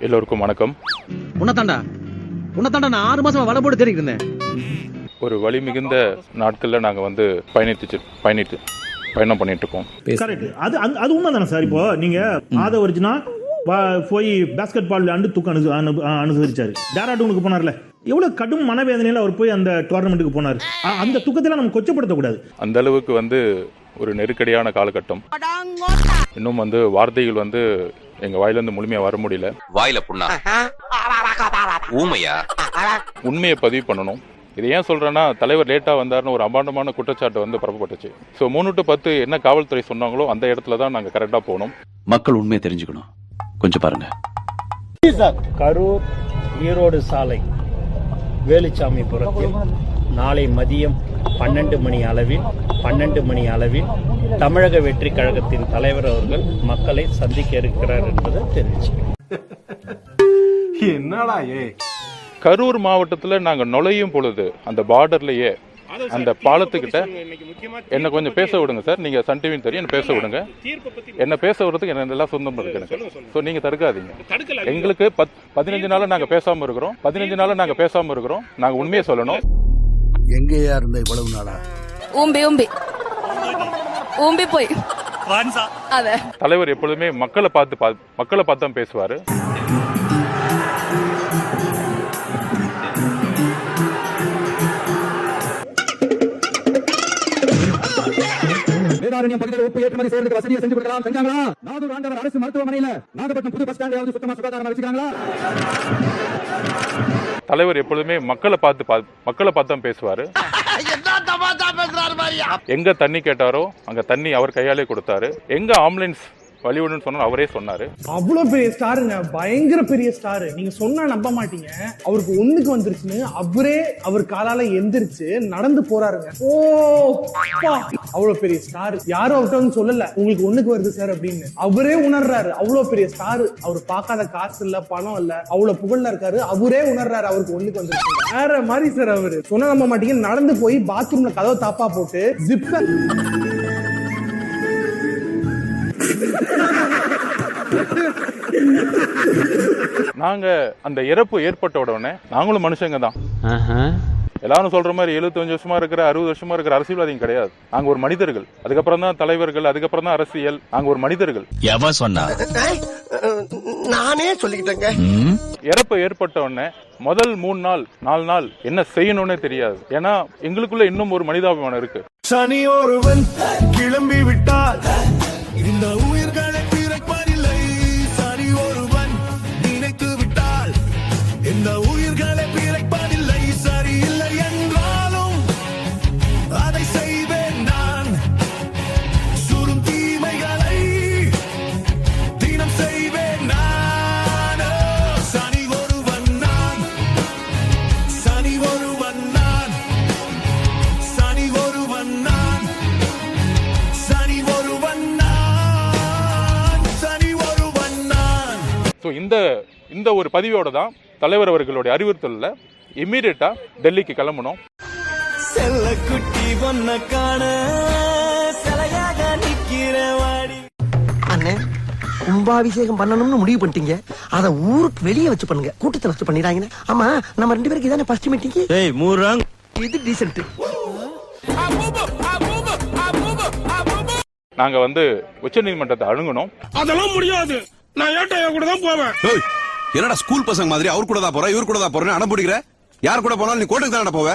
எல்லோருக்கும் வணக்கம். உன்னதாண்டா உன்னதாண்டா நான் ஆறு மாசமா வடை போட்டு தேடிட்டு இருந்தேன். ஒரு வழி மிகுந்த நாட்களில் நாங்கள் வந்து பயணித்து பயணித்து பயணம் பண்ணிட்டு இருக்கோம் கரெக்ட் அது அது உண்மை தானே சார் இப்போ? நீங்க ஆத ஒரிஜினா போய் பேஸ்கெட் பால் விளையாண்டு தூக்கம் அனு அனு- அனுசரிச்சாரு. டேராடூனுக்கு போனார்ல. எவ்வளவு கடும் மனவேதனையில அவர் போய் அந்த டோர்னமெண்ட்டுக்கு போனார். அந்த துக்கத்தில் நம்ம கொச்சப்படுத்தக்கூடாது. அந்த அளவுக்கு வந்து ஒரு நெருக்கடியான காலகட்டம். இன்னும் வந்து வார்த்தைகள் வந்து எங்கள் வாயிலேருந்து முழுமையாக வர முடியல. வாயில புண்ணா? ஊமையா? உண்மையை பதிவு பண்ணணும். இது ஏன் சொல்கிறேன்னா தலைவர் லேட்டாக வந்தாருன்னு ஒரு அபாண்டமான குற்றச்சாட்டு வந்து பரப்பப்பட்டுச்சு. ஸோ மூணு டு பத்து என்ன காவல்துறை சொன்னாங்களோ அந்த இடத்துல தான் நாங்கள் கரெக்டாக போனோம். மக்கள் உண்மையை தெரிஞ்சுக்கணும். கொஞ்சம் பாருங்க. கரூர் ஈரோடு சாலை வேலுச்சாமிபுரத்தில் நாளை மதியம் பன்னெண்டு மணி அளவில் பன்னெண்டு மணி அளவில் தமிழக வெற்றி கழகத்தின் தலைவர் அவர்கள் மக்களை சந்திக்க இருக்கிறார் என்பதை தெரிவிச்சுக்கிறேன் கரூர் மாவட்டத்தில் நாங்கள் நுழையும் பொழுது அந்த பார்டர்லயே அந்த பாலத்துக்கிட்ட என்ன கொஞ்சம் பேச விடுங்க சார். நீங்க சன் டிவின்னு தெரியும் என்ன பேச விடுங்க. என்ன பேச விடுறதுக்கு என்ன எல்லாம் சொந்தம் இருக்கு எனக்கு. ஸோ நீங்க தடுக்காதீங்க. எங்களுக்கு பத் பதினஞ்சு நாளா நாங்க பேசாம இருக்கிறோம். பதினஞ்சு நாளா நாங்க பேசாம இருக்கிறோம். நாங்க உண்மையை சொல்லணும். எங்கேயா இருந்த இவ்வளவு நாளா? ஊம்பி ஊம்பி. ஊம்பி போய். அத. தலைவர் எப்பொழுதுமே மக்களை பார்த்து மக்களை பார்த்து தான் பேசுவாரு. வேதாரண்யம் பகுதியில் உப்பு ஏற்றுமதி செய்யறதுக்கு வசதியை செஞ்சு கொடுக்கலாம். செஞ்சாங்களா? நாகூர் ஆண்டவர் அரசு மருத்துவமனையில நாகப்பட்டினம் புது பஸ் ஸ்டாண்ட் சுத்தமா சுகாதாரமா வச்சுக்காங்களா தலைவர் எப்பொழுதுமே மக்களை பார்த்து மக்களை பார்த்து தான் பேசுவாரு. எங்க தண்ணி கேட்டாரோ அங்க தண்ணி அவர் கையாலே கொடுத்தாரு. எங்க ஆம்புலன்ஸ் பாலிவுட்னு சொன்னா அவரே சொன்னாரு. அவ்வளோ பெரிய ஸ்டாருங்க. பயங்கர பெரிய ஸ்டாரு. நீங்க சொன்னா நம்ப மாட்டீங்க. அவருக்கு ஒண்ணுக்கு வந்துருச்சுன்னு அவரே அவர் காலால எந்திரிச்சு நடந்து போறாருங்க. ஓ அப்பா. அவ்வளவு பெரிய ஸ்டார். யாரும் அவர்கிட்ட வந்து சொல்லல. உங்களுக்கு ஒண்ணுக்கு வருது சார் அப்படின்னு. அவரே உணர்றாரு. அவ்வளவு பெரிய ஸ்டார். அவர் பார்க்காத காசு இல்ல பணம் இல்ல அவ்வளவு புகழ்ல இருக்காரு. அவரே உணர்றாரு அவருக்கு ஒண்ணுக்கு வந்துருச்சு வேற மாதிரி சார் அவரு. சொன்னா நம்ப மாட்டீங்க நடந்து போய் பாத்ரூம்ல கதவை தாப்பா போட்டு ஜிப்பர் நாங்க அந்த இறப்பு ஏற்பட்ட உடனே நாங்களும் மனுஷங்க தான். எல்லாரும் சொல்ற மாதிரி 75 வருஷமா இருக்கிற அறுபது வருஷமா இருக்கிற அரசியல்வாதிங்க கிடையாது. நாங்க ஒரு மனிதர்கள். அதுக்கப்புறம் தான் தலைவர்கள் அதுக்கப்புறம் தான் அரசியல். நாங்க ஒரு மனிதர்கள். எவன் சொன்னா? நானே சொல்லிக்கிட்டேங்க. இறப்பு ஏற்பட்ட உடனே முதல் மூணு நாள் நாலு நாள் என்ன செய்யணும்னே தெரியாது. ஏன்னா எங்களுக்குள்ள இன்னும் ஒரு மனிதாபிமானம் இருக்கு. சனி ஒருவன் கிளம்பி விட்டால் இந்த ஒரு பதிவோட தான் தலைவர் அவர்களுடைய அறிவுறுத்தலில். இம்மீடியட்டா டெல்லிக்கு கிளம்பணும். செல்ல குட்டி பொண்ண காண சிலையாக நிக்கிற வாடி. அண்ணே கும்பாபிஷேகம் பண்ணணும்னு முடிவு பண்ணிட்டீங்க. அத ஊருக்கு வெளியே வச்சு பண்ணுங்க. கூட்டத்தை வச்சு பண்ணிடாங்கன்னு ஆமா நம்ம ரெண்டு பேருக்கு இதானே ஃபர்ஸ்ட் மீட்டிங் ஏய் மூறாங் இது டீசென்ட் நாங்க வந்து உச்சநீதிமன்றத்தை அணுகணும். அதெல்லாம் முடியாது. நான் ஏட்டையா கூட தான் போவேன். என்னடா ஸ்கூல் பசங்க மாதிரி? அவர் கூட தான் போற இவர் கூட தான் போறேன்னு அடம் பிடிக்கிற? யார் கூட போனாலும் நீ கோட்டுக்கு தானடா போவ?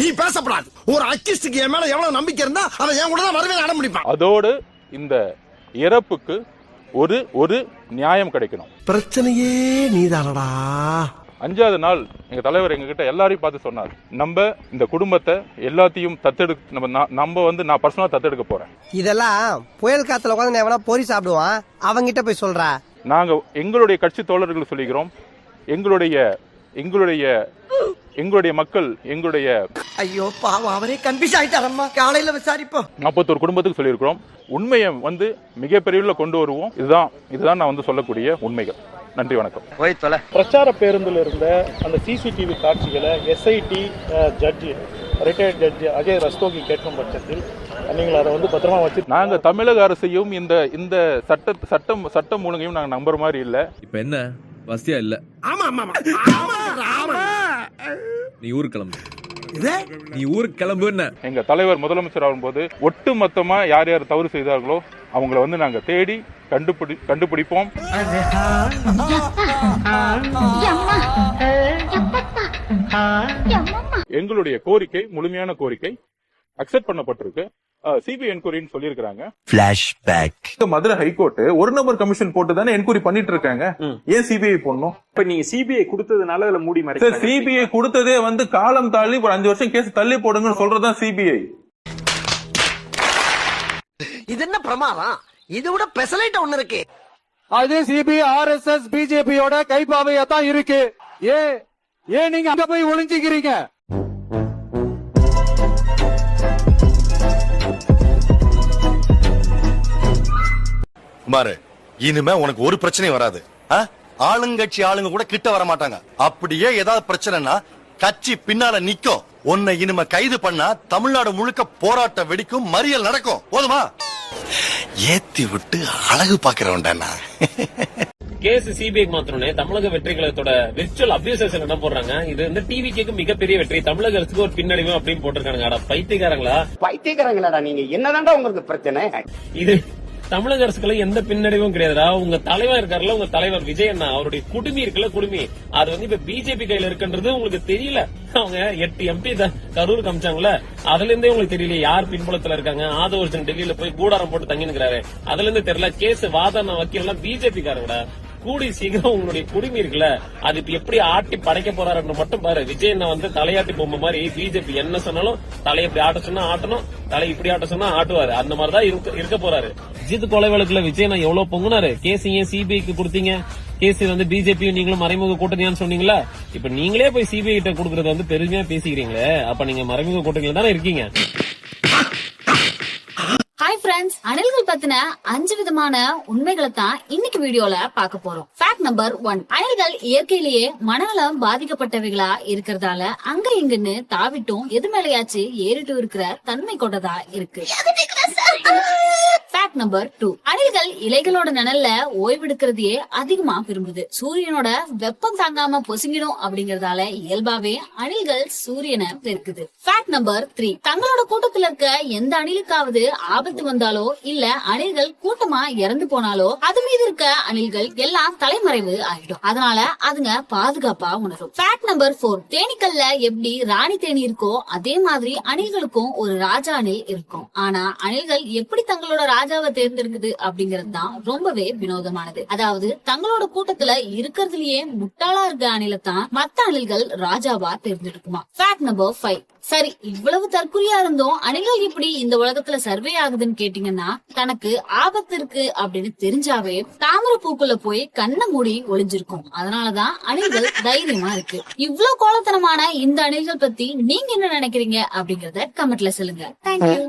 நீ பேசப்படாது. ஒரு அக்கிஸ்டுக்கு என் மேல எவ்வளவு நம்பிக்கை இருந்தா அவன் என் கூட தான் வரவே அடம் பிடிப்பான். அதோடு இந்த இறப்புக்கு ஒரு ஒரு நியாயம் கிடைக்கணும். பிரச்சனையே நீதானடா. அஞ்சாவது நாள் எங்க தலைவர் எங்ககிட்ட எல்லாரையும் பார்த்து சொன்னார் நம்ம இந்த குடும்பத்தை எல்லாத்தையும் தத்தெடு நம்ம நம்ம வந்து நான் பர்சனலா தத்தெடுக்க போறேன். இதெல்லாம் புயல் காத்துல உட்காந்து எவனா பொறி சாப்பிடுவான்? அவங்கிட்ட போய் சொல்றா. நாங்க எங்களுடைய கட்சி தோழர்கள் சொல்லிக்கிறோம் எங்களுடைய எங்களுடைய எங்களுடைய மக்கள் எங்களுடைய ஐயோ பாவம் அவரே கன்ஃபியூஸ் ஆயிட்டாரம்மா காலையில விசாரிப்போம். நாற்பத்தோரு குடும்பத்துக்கு சொல்லியிருக்கிறோம். உண்மையை வந்து மிகப்பெரிய கொண்டு வருவோம். இதுதான் இதுதான் நான் வந்து சொல்லக்கூடிய உண்மைகள். நன்றி வணக்கம். போய் தொலை. பிரச்சார பேருந்தில் இருந்த அந்த சிசிடிவி காட்சிகளை SIT judge retired judge Ajay Rastogi கேட்கும் பட்சத்தில் நீங்கள் அதை வந்து பத்திரமா வச்சு நாங்க தமிழக அரசையும் இந்த இந்த சட்ட சட்டம் சட்டம் ஒழுங்கையும் நாங்க நம்புற மாதிரி இல்ல. இப்ப என்ன? வசதியா இல்ல? நீ ஊருக்கு கிளம்பு. நீ ஊருக்கு கிளம்பு என்ன எங்க தலைவர் முதலமைச்சர் ஆகும்போது ஒட்டு மொத்தமா யார் யார் தவறு செய்தார்களோ அவங்கள வந்து நாங்க தேடி கண்டுபிடி கண்டுபிடிப்போம். எங்களுடைய கோரிக்கை முழுமையான கோரிக்கை அக்செப்ட் பண்ணப்பட்டிருக்கு. சிபிஐ என்கொயரின்னு சொல்லியிருக்கிறாங்க. மதுரை ஹைகோர்ட் ஒரு நம்பர் கமிஷன் போட்டு தானே என்கொயரி பண்ணிட்டு இருக்காங்க ஏன் சிபிஐ போடணும்? இப்ப நீங்க சிபிஐ கொடுத்ததுனால அதுல மூடி சார் சிபிஐ கொடுத்ததே வந்து காலம் தாண்டி ஒரு அஞ்சு வருஷம் கேஸ் தள்ளி போடுங்கன்னு சொல்றதுதான் சிபிஐ இது என்ன பிரமாதம்? இது விட பெசலைட் ஒண்ணு இருக்கு. அது சிபி ஆர்எஸ்எஸ் பிஜேபியோட கைப்பாவையா தான் இருக்கு. ஏ ஏன் நீங்க அங்க போய் ஒளிஞ்சுக்கிறீங்க? பாரு இனிமே உனக்கு ஒரு பிரச்சனையும் வராது? ஆளுங்கட்சி ஆளுங்க கூட கிட்ட வர மாட்டாங்க. அப்படியே ஏதாவது பிரச்சனைனா கட்சி பின்னால நிக்கும். உன்னை இனிமே கைது பண்ணா தமிழ்நாடு முழுக்க போராட்டம் வெடிக்கும் மறியல் நடக்கும். போதுமா? ஏத்தி விட்டு அழகு பாக்குறவன்டா கேஸ் சிபிஐ மாத்திரமே தமிழக வெற்றி கழகத்தோட விர்ச்சுவல் அபியூசஸ் என்ன போடுறாங்க. இது வந்து டிவி கேக்கு மிகப்பெரிய வெற்றி. தமிழக அரசுக்கு ஒரு பின்னடைவு அப்படின்னு போட்டிருக்காங்க அட பைத்தியக்காரங்களா? பைத்தியக்காரங்களாடா நீங்க. என்னதான்டா உங்களுக்கு பிரச்சனை? இது தமிழக அரசுக்குள்ள எந்த பின்னடைவும் கிடையாதுடா. உங்க தலைவர் இருக்காருல்ல உங்க தலைவர் விஜய் அண்ணா அவருடைய குடுமி இருக்குல்ல குடுமி. அது வந்து இப்ப பிஜேபி கையில இருக்குன்றது உங்களுக்கு தெரியல. அவங்க எட்டு எம்பி கரூர் காமிச்சாங்கல்ல அதுல இருந்தே உங்களுக்கு தெரியல யார் பின்புலத்துல இருக்காங்க? ஆதவர்ஜன் டெல்லியில போய் கூடாரம் போட்டு தங்கி நிக்கிறாரு அதுல இருந்து தெரியல கேஸ் வாதான வக்கீல் எல்லாம் பிஜேபி காரங்கடா. கூடி சீக்கிரம் உங்களுடைய குடுமி இருக்குல்ல அது இப்ப எப்படி ஆட்டி படைக்க போறாருன்னு மட்டும் பாரு. விஜய் அண்ணா வந்து தலையாட்டி பொம்மை மாதிரி பிஜேபி என்ன சொன்னாலும் தலை இப்படி ஆட்ட சொன்னா ஆட்டணும் தலை இப்படி ஆட்ட சொன்னா ஆட்டுவாரு. அந்த மாதிரிதான் இருக்க இருக்க போறாரு. அஜித் கொலை வழக்குல விஜய் நான் எவ்வளவு பொங்குனாரு? கேஸ் ஏன் சிபிஐக்கு கொடுத்தீங்க? கேசி வந்து பிஜேபி நீங்களும் மறைமுக கூட்டணியான்னு சொன்னீங்களா இப்ப நீங்களே போய் சிபிஐ கிட்ட கொடுக்கறது வந்து பெருமையா பேசிக்கிறீங்களே. அப்ப நீங்க மறைமுக கூட்டணியில தானே இருக்கீங்க? ஃப்ரெண்ட்ஸ் அணில்கள் பத்தின அஞ்சு விதமான உண்மைகளை தான் இன்னைக்கு வீடியோல பார்க்க போறோம். ஃபேக்ட் நம்பர் ஒன் அணில்கள் இயற்கையிலேயே மனநலம் பாதிக்கப்பட்டவைகளா இருக்கிறதால அங்க இங்குன்னு தாவிட்டும் எது மேலேயாச்சு ஏறிட்டும் இருக்கிற தன்மை கொண்டதா இருக்கு. ஃபேக்ட் நம்பர் டூ அணில்கள் இலைகளோட நிழல்ல ஓய்வெடுக்கிறதையே அதிகமா விரும்புது. சூரியனோட வெப்பம் தாங்காம பொசுங்கிடும் அப்படிங்கறதால இயல்பாவே அணில்கள் சூரியனை பெருக்குது. ஃபேக்ட் நம்பர் த்ரீ தங்களோட கூட்டத்துல இருக்க எந்த அணிலுக்காவது ஆபத்து வந்த வந்தாலோ இல்ல அணில்கள் கூட்டமா இறந்து போனாலோ அது மீது இருக்க அணில்கள் எல்லாம் தலைமறைவு ஆயிடும் அதனால அதுங்க பாதுகாப்பா உணரும். ஃபேக்ட் நம்பர் போர் தேனீக்கல்ல எப்படி ராணி தேனி இருக்கோ அதே மாதிரி அணில்களுக்கும் ஒரு ராஜா அணில் இருக்கும். ஆனா அணில்கள் எப்படி தங்களோட ராஜாவை தேர்ந்தெடுக்குது அப்படிங்கிறது தான் ரொம்பவே வினோதமானது. அதாவது தங்களோட கூட்டத்துல இருக்கிறதுலயே முட்டாளா இருக்க அணில தான் மத்த அணில்கள் ராஜாவா தேர்ந்தெடுக்குமா? ஃபேக்ட் நம்பர் ஃபைவ் சரி இவ்வளவு தற்குறியா இருந்தும் அணில்கள் இப்படி இந்த உலகத்துல சர்வே ஆகுதுன்னு கேட்டு கேட்டீங்கன்னா தனக்கு ஆபத்து இருக்கு அப்படின்னு தெரிஞ்சாவே தாமரை பூக்குள்ள போய் கண்ணை மூடி ஒளிஞ்சிருக்கும். அதனாலதான் அணில்கள் தைரியமா இருக்கு. இவ்வளவு கோலத்தனமான இந்த அணில்கள் பத்தி நீங்க என்ன நினைக்கிறீங்க அப்படிங்கறத கமெண்ட்ல சொல்லுங்க. தேங்க்யூ